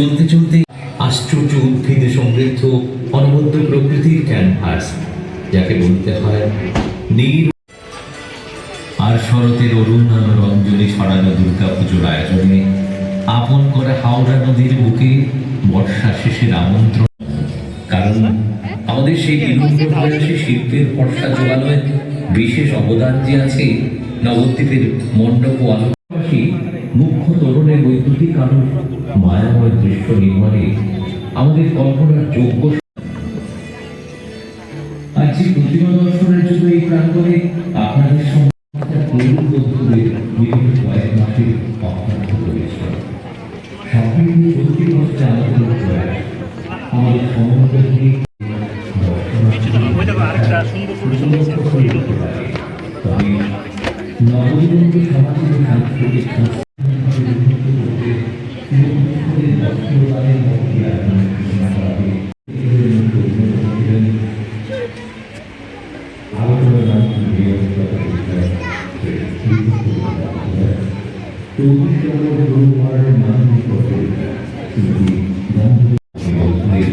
চলতে চলতে আশ্চর্য উদ্ভিদে সমৃদ্ধ অনবদ্য প্রকৃতির ক্যানভাস যাকে বলতে হয় নীর আর শরতের অরুণ আলো রঞ্জনে ছড়ানো দুর্গা পুজোর আয়োজনে আপন করে হাওড়া নদীর বুকে বর্ষা শেষের আমন্ত্রণ। কারণ আমাদের সেই বিনম্র প্রয়াসী শিল্পের ভরসা জোগানোয় বিশেষ অবদান যে আছে নবদ্বীপের মণ্ডপ ও আলোকপাশী মুখ্য তরুণের বৈদ্যুতিক আলো মায়াময় দৃশ্য নির্মাণে আমাদের কল্পনার যোগ্য আজ প্রতিমা দর্শনের জন্য এই প্রাঙ্গণে আপনাদের তরুণ দীর্ঘ কয়েক মাসের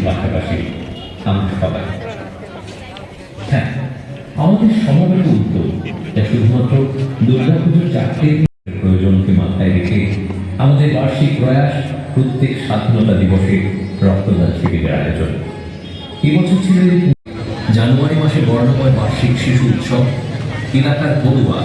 পাশাপাশি আমরা হ্যাঁ আমাদের সমবেত উদ্যোগ যা শুধুমাত্র দুর্গাপুজোর প্রয়োজনকে মাথায় রেখে আমাদের বার্ষিক প্রয়াস প্রত্যেক স্বাধীনতা দিবসে রক্তদান শিবিরের আয়োজন। এবছর ছিল জানুয়ারি মাসে বর্ণময় বার্ষিক শিশু উৎসব। এলাকার পড়ুয়া